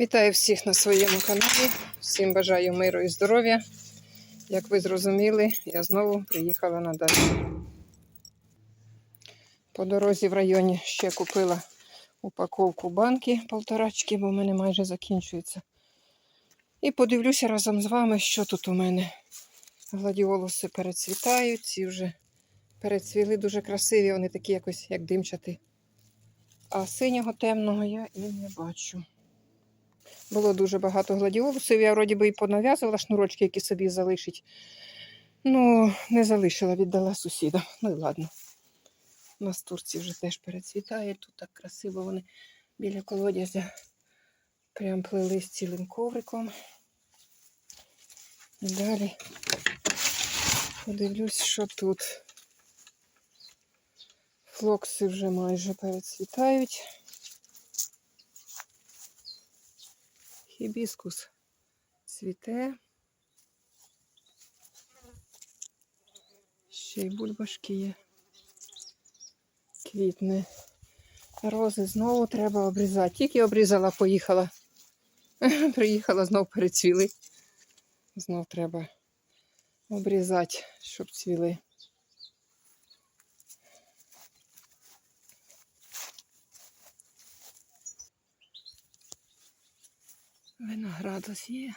Вітаю всіх на своєму каналі. Всім бажаю миру і здоров'я. Як ви зрозуміли, я знову приїхала на дачу. По дорозі в районі ще купила упаковку банки полторачки, бо в мене майже закінчується. І подивлюся разом з вами, що тут у мене. Гладіолуси перецвітають, ці вже перецвіли дуже красиві, вони такі якось як димчати. А синього темного я і не бачу. Було дуже багато гладіолусів. Я вроді би і понав'язувала шнурочки, які собі залишить. Ну, не залишила, віддала сусідам. Ну і ладно. Настурці вже теж перецвітають. Тут так красиво вони біля колодязя. Прям плелись цілим ковриком. Далі подивлюсь, що тут. Флокси вже майже перецвітають. Хібіскус цвіте. Ще й бульбашки є. Квітне. Рози знову треба обрізати. Тільки обрізала, поїхала. Приїхала, знов перецвіли. Знов треба обрізати, щоб цвіли. Виноград ось є.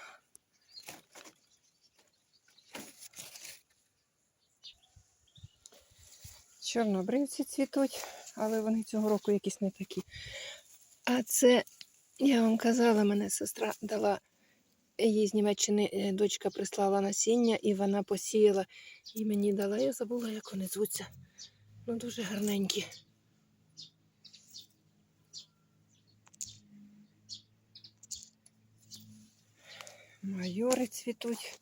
Чорнобривці цвітуть, але вони цього року якісь не такі. А це, я вам казала, мене сестра дала їй з Німеччини е, дочка прислала насіння і вона посіяла і мені дала. Я забула, як вони звуться. Ну, дуже гарненькі. Майори цвітуть.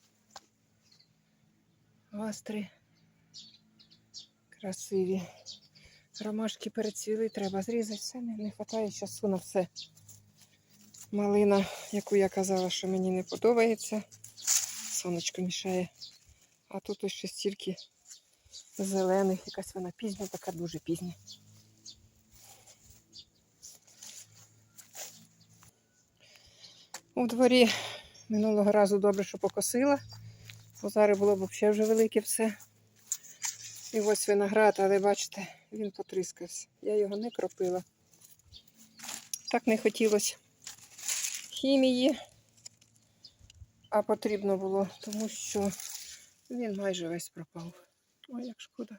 Астри красиві. Ромашки перецвіли, треба зрізати. Все не, не вистачає часу на все. Малина, яку я казала, що мені не подобається. Сонечко мішає. А тут ось ще стільки зелених, якась вона пізня, така дуже пізня. У дворі минулого разу добре, що покосила. Бо зараз було б взагалі вже велике все. І ось виноград, але бачите, він потріскався. Я його не кропила. Так не хотілося хімії, а потрібно було, тому що він майже весь пропав. Ой, як шкода.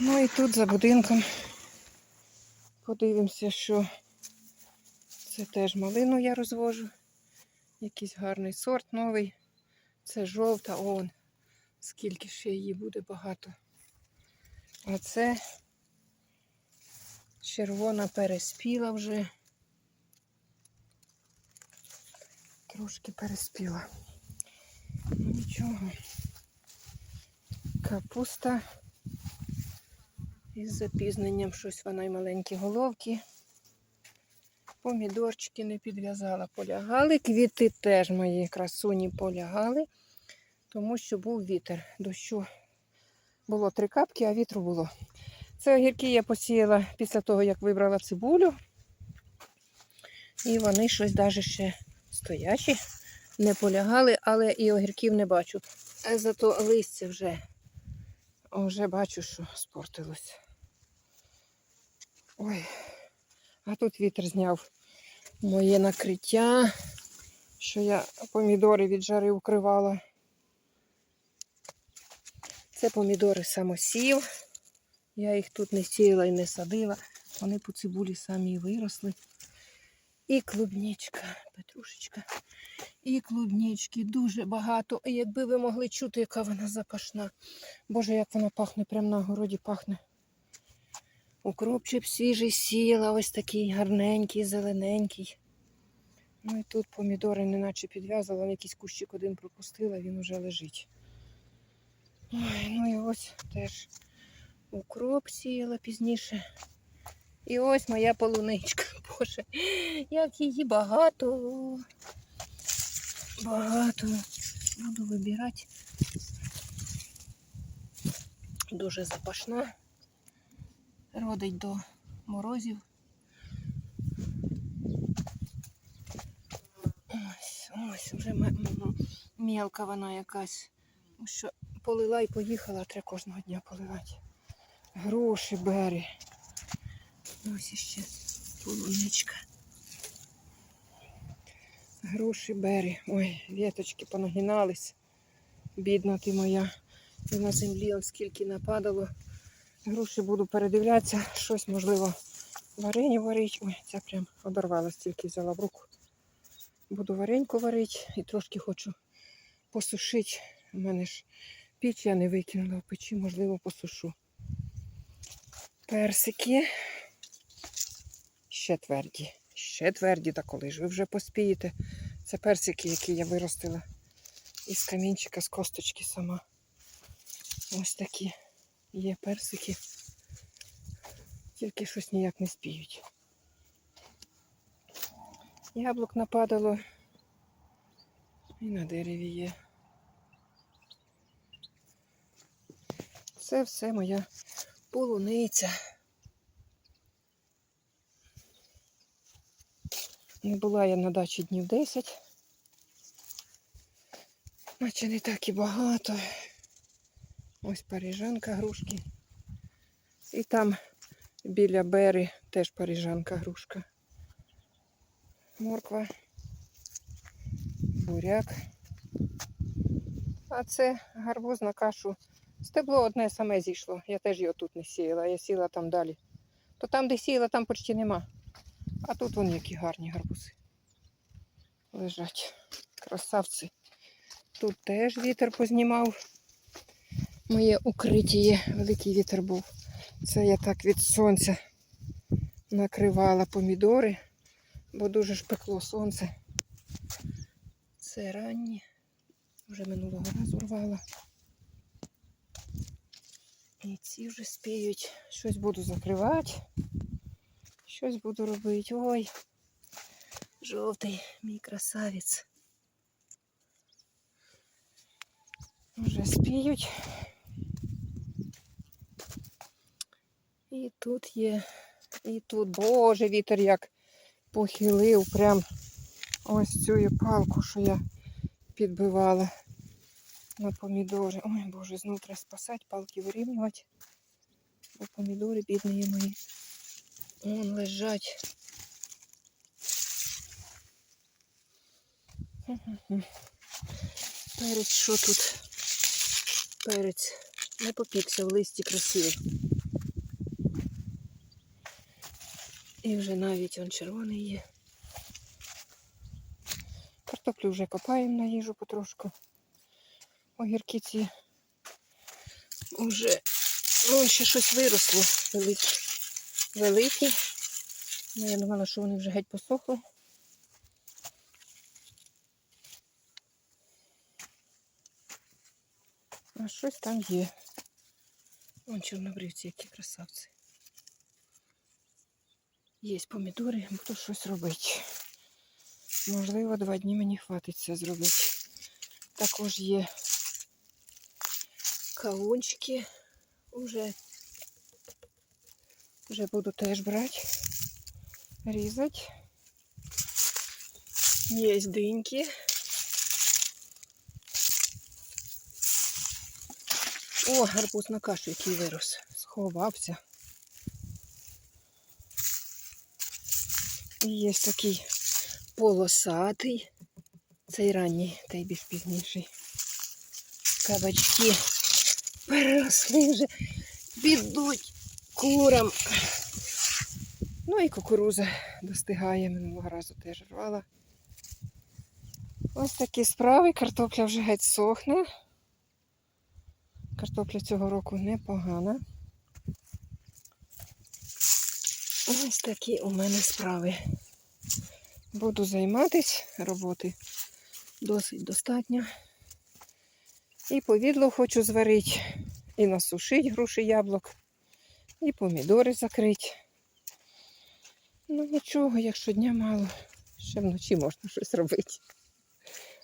Ну і тут за будинком подивимося, що це теж малину я розвожу. Якийсь гарний сорт новий. Це жовта, он. Скільки ще її буде багато. А це червона переспіла вже. Трошки переспіла. Ну нічого. Капуста. Із запізненням щось вона й маленькі головки. Помідорчики не підв'язала, полягали. Квіти теж мої красуні полягали, тому що був вітер. Дощу було три капки, а вітру було. Це огірки я посіяла після того, як вибрала цибулю. І вони щось навіть ще стоячі, не полягали, але і огірків не бачу. Зато листя вже, вже бачу, що спортилось. Ой, а тут вітер зняв моє накриття, що я помідори від жари укривала. Це помідори самосів. Я їх тут не сіяла і не садила. Вони по цибулі самі виросли. І клубничка, петрушечка. І клубнички дуже багато. І якби ви могли чути, яка вона запашна. Боже, як вона пахне, прямо на городі пахне. Укропчик свіжий сіяла, ось такий гарненький, зелененький. Ну і тут помідори неначе підв'язала, якийсь кущик один пропустила, він уже лежить. Ой, ну і ось теж укроп сіяла пізніше. І ось моя полуничка. Боже, як її багато. Багато. Буду вибирати. Дуже запашна. Родить до морозів. Ось, вже мелка вона якась. Ну Що полила і поїхала, треба кожного дня поливати. Гроші бери. Ось іще полуничка. Груші бери. Ой, віточки понагинались. Бідна ти моя. І на землі он скільки нападало. Груші буду передивлятися. Щось можливо варені варить. Ой, ця прям одорвалась, тільки взяла в руку. Буду вареньку варити і трошки хочу посушити. У мене ж піч я не викинула в печі, можливо, посушу. Персики. Ще тверді. Ще тверді, та коли ж ви вже поспієте. Це персики, які я виростила із камінчика, з косточки сама. Ось такі є персики. Тільки щось ніяк не спіють. Яблук нападало. І на дереві є. Це все моя полуниця. Не була я на дачі днів 10. Наче не так і багато. Ось парижанка грушки. І там біля бери теж парижанка грушка. Морква, буряк. А це гарбуз на кашу. Стебло одне саме зійшло. Я теж його тут не сіяла, я сіла там далі. То там, де сіяла, там почти нема. А тут вон які гарні гарбузи. Лежать. Красавці. Тут теж вітер познімав. Моє укриття, великий вітер був. Це я так від сонця накривала помідори, бо дуже ж пекло сонце. Це ранні. Вже минулого разу рвала. І ці вже спіють. Щось буду закривати. Щось буду робити. Ой, жовтий мій красавець. Вже спіють. І тут є, і тут, боже, вітер як похилив прям ось цю палку, що я підбивала на помідори. Ой, боже, знов треба спасати, палки вирівнювати. Бо помідори бідні мої. Вон лежать. Перець, що тут? Перець. Не попікся в листі красивий. І вже навіть он червоний є. Картоплю вже копаємо на їжу потрошку. Огірки ці вже ну, ще щось виросло велике. Великі. Ну, я думала, що вони вже геть посохли. А щось там є. Вон чорнобривці, які красавці. Є помідори, буду щось робити. Можливо, два дні мені хватить це зробити. Також є кавунчики. Уже, вже буду теж брати, різати. Є диньки. О, гарбуз на кашу, який вирос. Сховався. І є такий полосатий. Цей ранній, той більш пізніший. Кабачки переросли вже, підуть курам. Ну і кукуруза достигає, минулого разу теж рвала. Ось такі справи. Картопля вже геть сохне. Картопля цього року непогана. Ось такі у мене справи. Буду займатися, роботи досить достатньо. І повідло хочу зварити, і насушити груші яблук, і помідори закрити. Ну нічого, якщо дня мало, ще вночі можна щось робити.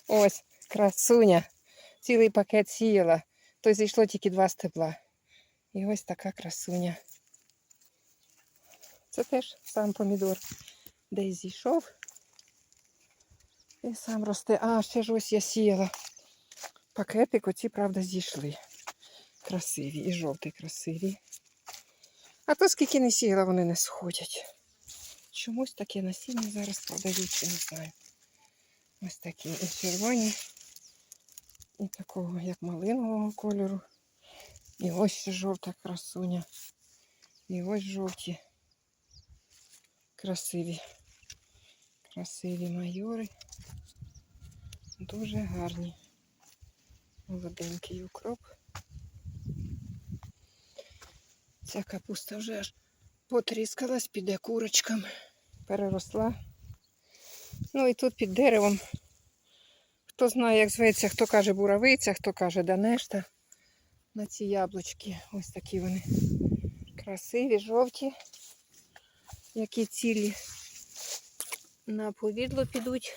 Ось, красуня. Цілий пакет сіяла, то зійшло тільки два стебла. І ось така красуня. Це теж сам помідор десь зійшов. І сам росте. А, ще ж ось я сіяла. Пакетик, оці, правда, зійшли. Красиві і жовті красиві. А то скільки не сіяла, вони не сходять. Чомусь таке насіння зараз продають, я не знаю. Ось такі і червоні, і такого, як малинового кольору. І ось жовта красуня. І ось жовті. Красиві. Красиві майори. Дуже гарні. Молоденький укроп. Ця капуста вже аж потріскалась, піде курочкам, переросла. Ну і тут під деревом. Хто знає, як зветься, хто каже буравиця, хто каже данешта. На ці яблучки. Ось такі вони красиві, жовті, які цілі на повідло підуть.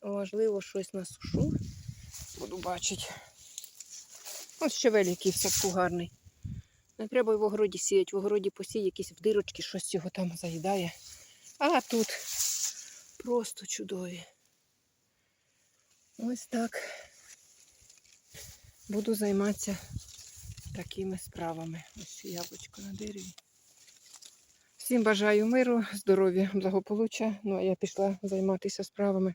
Важливо щось на сушу. Буду бачити. Ось щавель, який в садку гарний. Не треба й в огороді сіяти. В огороді посій якісь в дирочки, щось його там заїдає. А тут просто чудові. Ось так. Буду займатися такими справами. Ось ще яблучко на дереві. Всім бажаю миру, здоров'я, благополуччя. Ну а я пішла займатися справами.